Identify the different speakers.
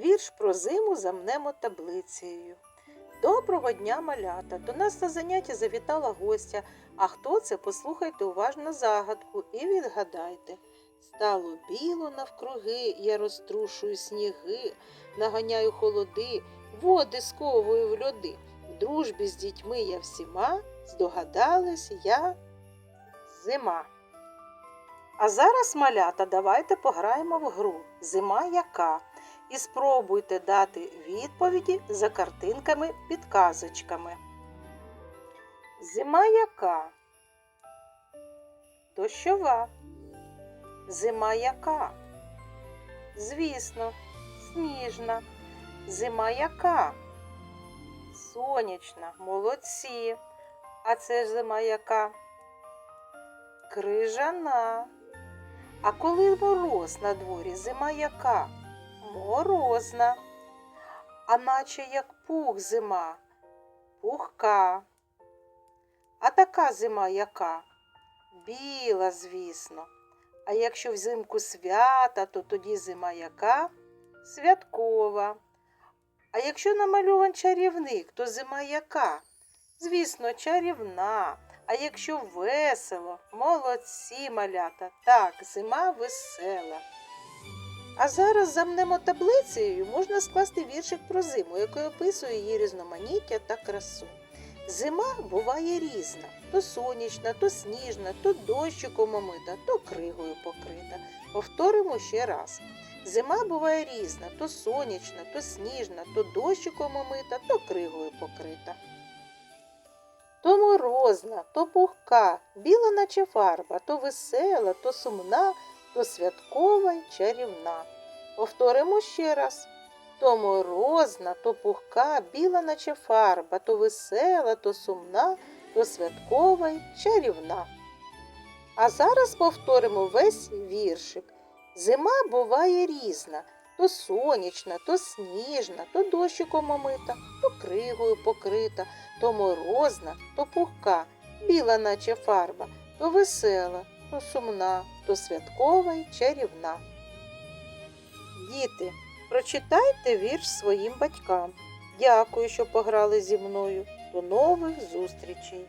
Speaker 1: Вірш про зиму замнемо таблицею. Доброго дня, малята! До нас на заняття завітала гостя. А хто це? Послухайте уважно загадку і відгадайте. Стало біло навкруги, я розтрушую сніги, наганяю холоди, води сковую в льоди. В дружбі з дітьми я всіма, здогадалась я зима. А зараз, малята, давайте пограємо в гру Зима яка? І спробуйте дати відповіді за картинками підказочками. Зима яка? Дощова. Зима яка? Звісно, сніжна. Зима яка? Сонячна, молодці. А це ж зима яка? Крижана. А коли мороз на дворі, зима яка? Морозна. А наче як пух зима, пухка. А така зима яка? Біла, звісно. А якщо взимку свята, то тоді зима яка? Святкова. А якщо намальован чарівник, то зима яка? Звісно, чарівна. А якщо весело, молодці малята. Так, зима весела. А зараз замнемо таблицею можна скласти віршик про зиму, який описує її різноманіття та красу. Зима буває різна: то сонячна, то сніжна, то дощиком омита, то кригою покрита. Повторимо ще раз. Зима буває різна, то сонячна, то сніжна, то дощиком омита, то кригою покрита. То морозна, то пухка, біла, наче фарба, то весела, то сумна, то святкова й чарівна. Повторимо ще раз. То морозна, то пухка, біла, наче фарба, то весела, то сумна, то святкова й чарівна. А зараз повторимо весь віршик. Зима буває різна, то сонячна, то сніжна, то дощиком омита, то кригою покрита, то морозна, то пухка, біла, наче фарба, то весела, то сумна, то святкова й чарівна. Діти, прочитайте вірш своїм батькам. Дякую, що пограли зі мною. До нових зустрічей!